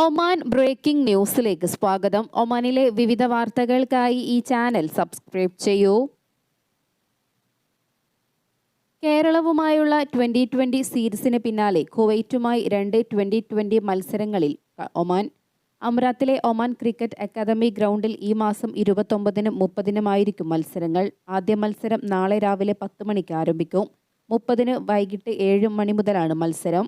Oman breaking ന്യൂസിലേക്ക് സ്വാഗതം. ഒമാനിലെ വിവിധ വാർത്തകൾക്കായി ഈ ചാനൽ സബ്സ്ക്രൈബ് ചെയ്യൂ. കേരളവുമായുള്ള ട്വന്റി ട്വന്റി സീരീസിന് പിന്നാലെ കുവൈറ്റുമായി രണ്ട് ട്വന്റി ട്വന്റി മത്സരങ്ങളിൽ ഒമാൻ അമ്രാത്തിലെ ഒമാൻ ക്രിക്കറ്റ് അക്കാദമി ഗ്രൗണ്ടിൽ ഈ മാസം ഇരുപത്തൊമ്പതിനും മുപ്പതിനുമായിരിക്കും മത്സരങ്ങൾ. ആദ്യ മത്സരം നാളെ രാവിലെ പത്ത് മണിക്ക് ആരംഭിക്കും. മുപ്പതിന് വൈകിട്ട് ഏഴ് മണി മുതലാണ് മത്സരം.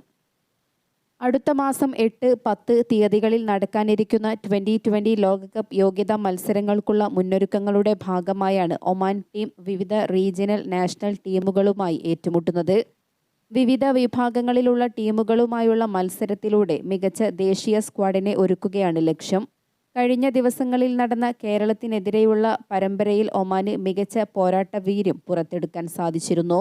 അടുത്ത മാസം എട്ട് പത്ത് തീയതികളിൽ നടക്കാനിരിക്കുന്ന ട്വന്റി ട്വന്റി ലോകകപ്പ് യോഗ്യതാ മത്സരങ്ങൾക്കുള്ള മുന്നൊരുക്കങ്ങളുടെ ഭാഗമായാണ് ഒമാൻ ടീം വിവിധ റീജിയണൽ നാഷണൽ ടീമുകളുമായി ഏറ്റുമുട്ടുന്നത്. വിവിധ വിഭാഗങ്ങളിലുള്ള ടീമുകളുമായുള്ള മത്സരത്തിലൂടെ മികച്ച ദേശീയ സ്ക്വാഡിനെ ഒരുക്കുകയാണ് ലക്ഷ്യം. കഴിഞ്ഞ ദിവസങ്ങളിൽ നടന്ന കേരളത്തിനെതിരെയുള്ള പരമ്പരയിൽ ഒമാന് മികച്ച പോരാട്ട വീര്യം പുറത്തെടുക്കാൻ സാധിച്ചിരുന്നു.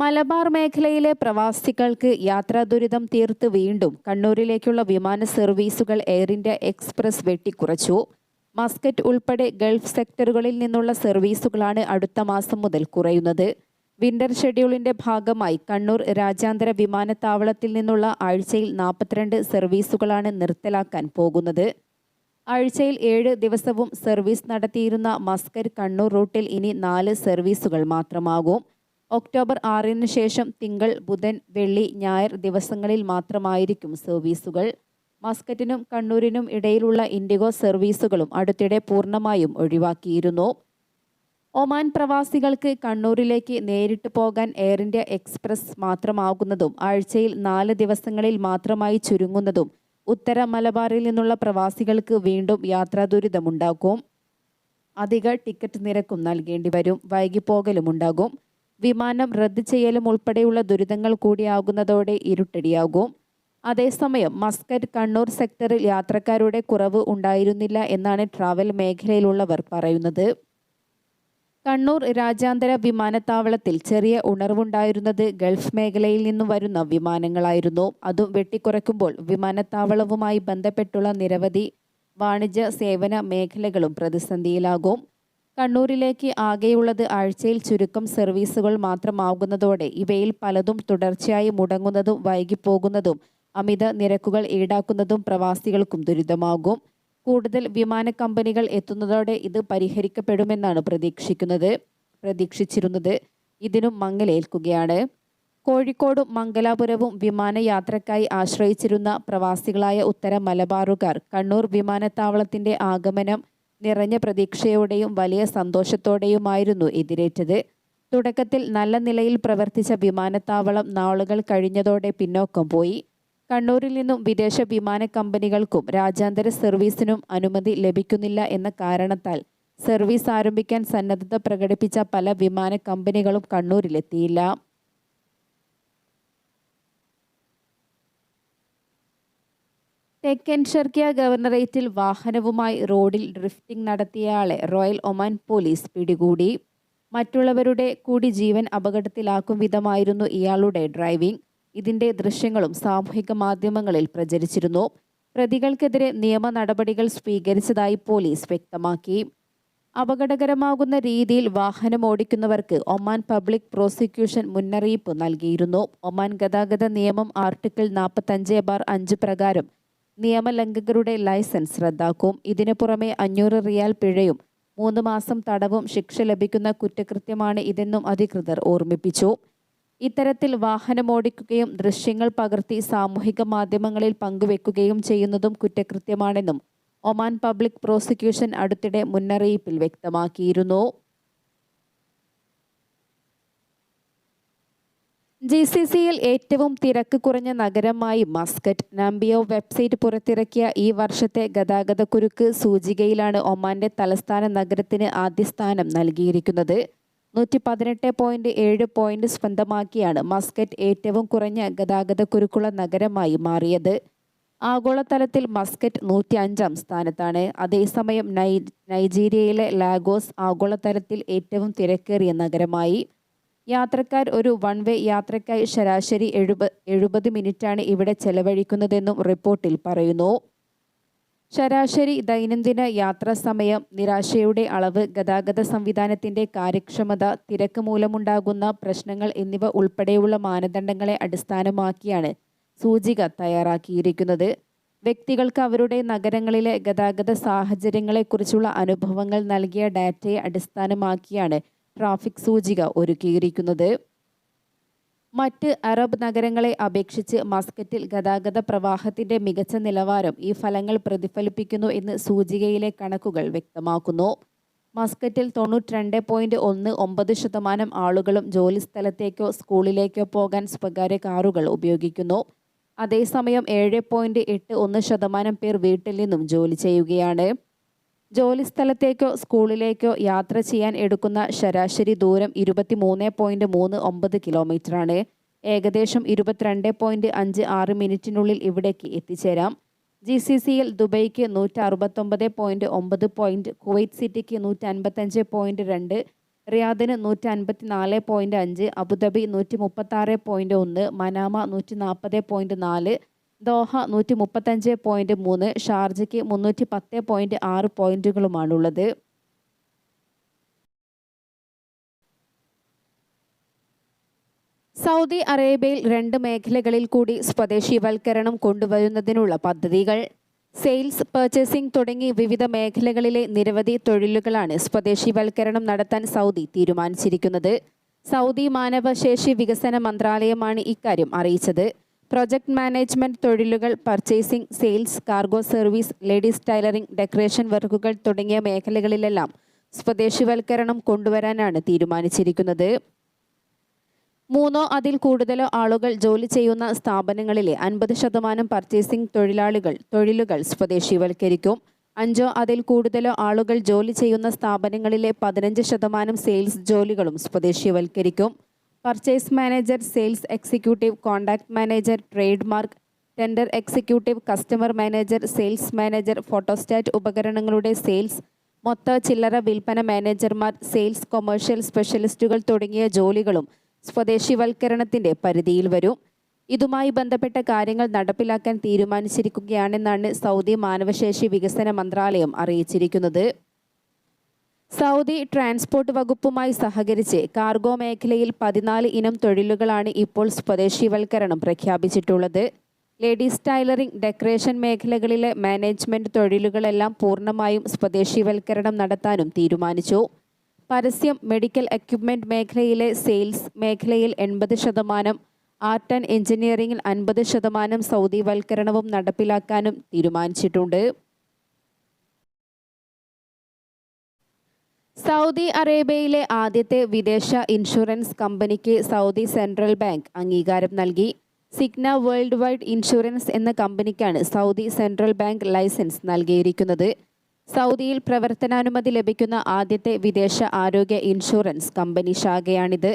മലബാർ മേഖലയിലെ പ്രവാസികൾക്ക് യാത്രാ ദുരിതം തീർത്ത് വീണ്ടും കണ്ണൂരിലേക്കുള്ള വിമാന സർവീസുകൾ എയർ ഇന്ത്യ എക്സ്പ്രസ് വെട്ടിക്കുറച്ചു. മസ്കറ്റ് ഉൾപ്പെടെ ഗൾഫ് സെക്ടറുകളിൽ നിന്നുള്ള സർവീസുകളാണ് അടുത്ത മാസം മുതൽ കുറയുന്നത്. വിന്റർ ഷെഡ്യൂളിന്റെ ഭാഗമായി കണ്ണൂർ രാജ്യാന്തര വിമാനത്താവളത്തിൽ നിന്നുള്ള ആഴ്ചയിൽ നാൽപ്പത്തിരണ്ട് സർവീസുകളാണ് നിർത്തലാക്കാൻ പോകുന്നത്. ആഴ്ചയിൽ ഏഴ് ദിവസവും സർവീസ് നടത്തിയിരുന്ന മസ്കറ്റ് കണ്ണൂർ റൂട്ടിൽ ഇനി നാല് സർവീസുകൾ മാത്രമാകും. ഒക്ടോബർ ആറിന് ശേഷം തിങ്കൾ ബുധൻ വെള്ളി ഞായർ ദിവസങ്ങളിൽ മാത്രമായിരിക്കും സർവീസുകൾ. മസ്കറ്റിനും കണ്ണൂരിനും ഇടയിലുള്ള ഇൻഡിഗോ സർവീസുകളും അടുത്തിടെ പൂർണമായും ഒഴിവാക്കിയിരുന്നു. ഒമാൻ പ്രവാസികൾക്ക് കണ്ണൂരിലേക്ക് നേരിട്ട് പോകാൻ എയർ ഇന്ത്യ എക്സ്പ്രസ് മാത്രമാകുന്നതും ആഴ്ചയിൽ നാല് ദിവസങ്ങളിൽ മാത്രമായി ചുരുങ്ങുന്നതും ഉത്തര മലബാറിൽ നിന്നുള്ള പ്രവാസികൾക്ക് വീണ്ടും യാത്രാ ദുരിതമുണ്ടാക്കും അധിക ടിക്കറ്റ് നിരക്കും നൽകേണ്ടി വരും. വൈകിപ്പോകലും ഉണ്ടാകും. വിമാനം റദ്ദ് ചെയ്യലും ഉൾപ്പെടെയുള്ള ദുരിതങ്ങൾ കൂടിയാകുന്നതോടെ ഇരുട്ടടിയാകും. അതേസമയം മസ്കറ്റ് കണ്ണൂർ സെക്ടറിൽ യാത്രക്കാരുടെ കുറവ് ഉണ്ടായിരുന്നില്ല എന്നാണ് ട്രാവൽ മേഖലയിലുള്ളവർ പറയുന്നത്. കണ്ണൂർ രാജ്യാന്തര വിമാനത്താവളത്തിൽ ചെറിയ ഉണർവുണ്ടായിരുന്നത് ഗൾഫ് മേഖലയിൽ നിന്നും വരുന്ന വിമാനങ്ങളായിരുന്നു. അതും വെട്ടിക്കുറയ്ക്കുമ്പോൾ വിമാനത്താവളവുമായി ബന്ധപ്പെട്ടുള്ള നിരവധി വാണിജ്യ സേവന മേഖലകളും പ്രതിസന്ധിയിലാകും. കണ്ണൂരിലേക്ക് ആകെയുള്ളത് ആഴ്ചയിൽ ചുരുക്കം സർവീസുകൾ മാത്രമാകുന്നതോടെ ഇവയിൽ പലതും തുടർച്ചയായി മുടങ്ങുന്നതും വൈകിപ്പോകുന്നതും അമിത നിരക്കുകൾ ഈടാക്കുന്നതും പ്രവാസികൾക്കും ദുരിതമാകും. കൂടുതൽ വിമാന കമ്പനികൾ എത്തുന്നതോടെ ഇത് പരിഹരിക്കപ്പെടുമെന്നാണ് പ്രതീക്ഷിക്കുന്നത് പ്രതീക്ഷിച്ചിരുന്നത്. ഇതിനും മങ്ങലേൽക്കുകയാണ്. കോഴിക്കോടും മംഗലാപുരവും വിമാനയാത്രക്കായി ആശ്രയിച്ചിരുന്ന പ്രവാസികളായ ഉത്തര മലബാറുകാർ കണ്ണൂർ വിമാനത്താവളത്തിന്റെ ആഗമനം നിറഞ്ഞ പ്രതീക്ഷയോടെയും വലിയ സന്തോഷത്തോടെയുമായിരുന്നു എതിരേറ്റത്. തുടക്കത്തിൽ നല്ല നിലയിൽ പ്രവർത്തിച്ച വിമാനത്താവളം നാളുകൾ കഴിഞ്ഞതോടെ പിന്നോക്കം പോയി. കണ്ണൂരിൽ നിന്നും വിദേശ വിമാന കമ്പനികൾക്കും രാജ്യാന്തര സർവീസിനും അനുമതി ലഭിക്കുന്നില്ല എന്ന കാരണത്താൽ സർവീസ് ആരംഭിക്കാൻ സന്നദ്ധത പ്രകടിപ്പിച്ച പല വിമാന കമ്പനികളും കണ്ണൂരിലെത്തിയില്ല. തെക്കൻ ഷർക്കിയ ഗവർണറേറ്റിൽ വാഹനവുമായി റോഡിൽ ഡ്രിഫ്റ്റിംഗ് നടത്തിയയാളെ റോയൽ ഒമാൻ പോലീസ് പിടികൂടി. മറ്റുള്ളവരുടെ കൂടി ജീവൻ അപകടത്തിലാക്കും വിധമായിരുന്നു ഇയാളുടെ ഡ്രൈവിംഗ് ഇതിന്റെ ദൃശ്യങ്ങളും സാമൂഹിക മാധ്യമങ്ങളിൽ പ്രചരിച്ചിരുന്നു. പ്രതികൾക്കെതിരെ നിയമ നടപടികൾ സ്വീകരിച്ചതായി പോലീസ് വ്യക്തമാക്കി. അപകടകരമാകുന്ന രീതിയിൽ വാഹനം ഓടിക്കുന്നവർക്ക് ഒമാൻ പബ്ലിക് പ്രോസിക്യൂഷൻ മുന്നറിയിപ്പ് നൽകിയിരുന്നു. ഒമാൻ ഗതാഗത നിയമം ആർട്ടിക്കിൾ നാൽപ്പത്തഞ്ച് ബാർ അഞ്ച് പ്രകാരം നിയമലംഘകരുടെ ലൈസൻസ് റദ്ദാക്കും. ഇതിനു പുറമെ അഞ്ഞൂറ് റിയാൽ പിഴയും മൂന്ന് മാസം തടവും ശിക്ഷ ലഭിക്കുന്ന കുറ്റകൃത്യമാണ് ഇതെന്നും അധികൃതർ ഓർമ്മിപ്പിച്ചു. ഇത്തരത്തിൽ വാഹനമോടിക്കുകയും ദൃശ്യങ്ങൾ പകർത്തി സാമൂഹിക മാധ്യമങ്ങളിൽ പങ്കുവെക്കുകയും ചെയ്യുന്നതും കുറ്റകൃത്യമാണെന്നും ഒമാൻ പബ്ലിക് പ്രോസിക്യൂഷൻ അടുത്തിടെ മുന്നറിയിപ്പിൽ വ്യക്തമാക്കിയിരുന്നു. ജി സി സിയിൽ ഏറ്റവും തിരക്ക് കുറഞ്ഞ നഗരമായി മസ്കറ്റ്. നാംബിയോ വെബ്സൈറ്റ് പുറത്തിറക്കിയ ഈ വർഷത്തെ ഗതാഗതക്കുരുക്ക് സൂചികയിലാണ് ഒമാന്റെ തലസ്ഥാന നഗരത്തിന് ആദ്യ സ്ഥാനം നൽകിയിരിക്കുന്നത്. നൂറ്റി പതിനെട്ട് പോയിന്റ് ഏഴ് പോയിന്റ് സ്വന്തമാക്കിയാണ് മസ്കറ്റ് ഏറ്റവും കുറഞ്ഞ ഗതാഗതക്കുരുക്കുള്ള നഗരമായി മാറിയത്. ആഗോളതലത്തിൽ മസ്കറ്റ് നൂറ്റി അഞ്ചാം സ്ഥാനത്താണ്. അതേസമയം നൈ നൈജീരിയയിലെ ലാഗോസ് ആഗോളതലത്തിൽ ഏറ്റവും തിരക്കേറിയ നഗരമായി. യാത്രക്കാർ ഒരു വൺ വേ യാത്രയ്ക്കായി ശരാശരി എഴുപ എഴുപത് മിനിറ്റാണ് ഇവിടെ ചെലവഴിക്കുന്നതെന്നും റിപ്പോർട്ടിൽ പറയുന്നു. ശരാശരി ദൈനംദിന യാത്രാ സമയം നിരാശയുടെ അളവ് ഗതാഗത സംവിധാനത്തിന്റെ കാര്യക്ഷമത തിരക്ക് മൂലമുണ്ടാകുന്ന പ്രശ്നങ്ങൾ എന്നിവ ഉൾപ്പെടെയുള്ള മാനദണ്ഡങ്ങളെ അടിസ്ഥാനമാക്കിയാണ് സൂചിക തയ്യാറാക്കിയിരിക്കുന്നത്. വ്യക്തികൾക്ക് അവരുടെ നഗരങ്ങളിലെ ഗതാഗത സാഹചര്യങ്ങളെക്കുറിച്ചുള്ള അനുഭവങ്ങൾ നൽകിയ ഡാറ്റയെ അടിസ്ഥാനമാക്കിയാണ് ട്രാഫിക് സൂചിക ഒരുക്കിയിരിക്കുന്നത്. മറ്റ് അറബ് നഗരങ്ങളെ അപേക്ഷിച്ച് മസ്കറ്റിൽ ഗതാഗത പ്രവാഹത്തിന്റെ മികച്ച നിലവാരം ഈ ഫലങ്ങൾ പ്രതിഫലിപ്പിക്കുന്നു എന്ന് സൂചികയിലെ കണക്കുകൾ വ്യക്തമാക്കുന്നു. മസ്കറ്റിൽ തൊണ്ണൂറ്റിരണ്ട് പോയിന്റ് ഒന്ന് ഒമ്പത് ശതമാനം ആളുകളും ജോലിസ്ഥലത്തേക്കോ സ്കൂളിലേക്കോ പോകാൻ സ്വകാര്യ കാറുകൾ ഉപയോഗിക്കുന്നു. അതേസമയം ഏഴ് പോയിന്റ് എട്ട് ഒന്ന് ശതമാനം പേർ വീട്ടിൽ നിന്നും ജോലി ചെയ്യുകയാണ്. ജോലിസ്ഥലത്തേക്കോ സ്കൂളിലേക്കോ യാത്ര ചെയ്യാൻ എടുക്കുന്ന ശരാശരി ദൂരം ഇരുപത്തിമൂന്ന് പോയിന്റ് മൂന്ന് ഒമ്പത് കിലോമീറ്ററാണ് ഏകദേശം ഇരുപത്തിരണ്ട് പോയിന്റ് അഞ്ച് ആറ് മിനിറ്റിനുള്ളിൽ ഇവിടേക്ക് എത്തിച്ചേരാം. ജി സി സിയിൽ ദുബൈക്ക് നൂറ്റി അറുപത്തൊമ്പത് പോയിന്റ് ഒമ്പത് പോയിന്റ് കുവൈറ്റ് സിറ്റിക്ക് നൂറ്റി അൻപത്തഞ്ച് പോയിന്റ് രണ്ട് റിയാദിന് നൂറ്റി അൻപത്തി നാല് പോയിന്റ് അഞ്ച് അബുദാബി നൂറ്റി മുപ്പത്തി ആറ് പോയിന്റ് ഒന്ന് മനാമ നൂറ്റി നാൽപ്പത് പോയിന്റ് നാല് ദോഹ നൂറ്റി മുപ്പത്തഞ്ച് പോയിന്റ് മൂന്ന് ഷാർജയ്ക്ക് മുന്നൂറ്റി പത്ത് പോയിന്റ് ആറ് പോയിന്റുകളുമാണുള്ളത് സൗദി അറേബ്യയിൽ രണ്ട് മേഖലകളിൽ കൂടി സ്വദേശിവൽക്കരണം കൊണ്ടുവരുന്നതിനുള്ള പദ്ധതികൾ. സെയിൽസ് പർച്ചേസിംഗ് തുടങ്ങി വിവിധ മേഖലകളിലെ നിരവധി തൊഴിലുകളാണ് സ്വദേശിവൽക്കരണം നടത്താൻ സൗദി തീരുമാനിച്ചിരിക്കുന്നത്. സൗദി മാനവശേഷി വികസന മന്ത്രാലയമാണ് ഇക്കാര്യം അറിയിച്ചത്. പ്രൊജക്ട് മാനേജ്മെന്റ് തൊഴിലുകൾ purchasing sales cargo service ladies tailoring decoration വർക്കുകൾ തുടങ്ങിയ മേഖലകളിലെല്ലാം സ്വദേശിവൽക്കരണം കൊണ്ടുവരാനാണ് തീരുമാനിച്ചിരിക്കുന്നത്. മൂന്നോ അതിൽ കൂടുതലോ ആളുകൾ ജോലി ചെയ്യുന്ന സ്ഥാപനങ്ങളിലെ അൻപത് ശതമാനം പർച്ചേസിംഗ് തൊഴിലാളികൾ തൊഴിലുകൾ സ്വദേശിവൽക്കരിക്കും. അഞ്ചോ അതിൽ കൂടുതലോ ആളുകൾ ജോലി ചെയ്യുന്ന സ്ഥാപനങ്ങളിലെ പതിനഞ്ച് ശതമാനം സെയിൽസ് ജോലികളും സ്വദേശീവൽക്കരിക്കും. Purchase manager sales executive contact manager trade mark tender executive customer manager sales manager photostat ഉപകരണങ്ങളുടെ സെയിൽസ് മൊത്ത ചില്ലറ വിൽപ്പന മാനേജർമാർ സെയിൽസ് കൊമേഴ്ഷ്യൽ സ്പെഷ്യലിസ്റ്റുകൾ തുടങ്ങിയ ജോലികളും സ്വദേശിവൽക്കരണത്തിന്റെ പരിധിയിൽ വരും. ഇതുമായി ബന്ധപ്പെട്ട കാര്യങ്ങൾ നടപ്പിലാക്കാൻ തീരുമാനിച്ചിരിക്കുകയാണെന്നാണ് സൗദി മാനവശേഷി വികസന മന്ത്രാലയം അറിയിച്ചിരിക്കുന്നത്. സൗദി ട്രാൻസ്പോർട്ട് വകുപ്പുമായി സഹകരിച്ച് കാർഗോ മേഖലയിൽ പതിനാല് ഇനം തൊഴിലുകളാണ് ഇപ്പോൾ സ്വദേശിവൽക്കരണം പ്രഖ്യാപിച്ചിട്ടുള്ളത്. ലേഡീസ് ടൈലറിംഗ് ഡെക്കറേഷൻ മേഖലകളിലെ മാനേജ്മെന്റ് തൊഴിലുകളെല്ലാം പൂർണമായും സ്വദേശിവൽക്കരണം നടത്താനും തീരുമാനിച്ചു. പരസ്യം മെഡിക്കൽ എക്യുപ്മെന്റ് മേഖലയിലെ സെയിൽസ് മേഖലയിൽ എൺപത് ശതമാനം ആർട്ട് ആൻഡ് എഞ്ചിനീയറിംഗിൽ അൻപത് ശതമാനം സൗദിവൽക്കരണവും നടപ്പിലാക്കാനും തീരുമാനിച്ചിട്ടുണ്ട്. സൗദി അറേബ്യയിലെ ആദ്യത്തെ വിദേശ ഇൻഷുറൻസ് കമ്പനിക്ക് സൗദി സെൻട്രൽ ബാങ്ക് അംഗീകാരം നൽകി. സിഗ്ന വേൾഡ് വൈഡ് ഇൻഷുറൻസ് എന്ന കമ്പനിക്കാണ് സൗദി സെൻട്രൽ ബാങ്ക് ലൈസൻസ് നൽകിയിരിക്കുന്നത്. സൗദിയിൽ പ്രവർത്തനാനുമതി ലഭിക്കുന്ന ആദ്യത്തെ വിദേശ ആരോഗ്യ ഇൻഷുറൻസ് കമ്പനി ശാഖയാണിത്.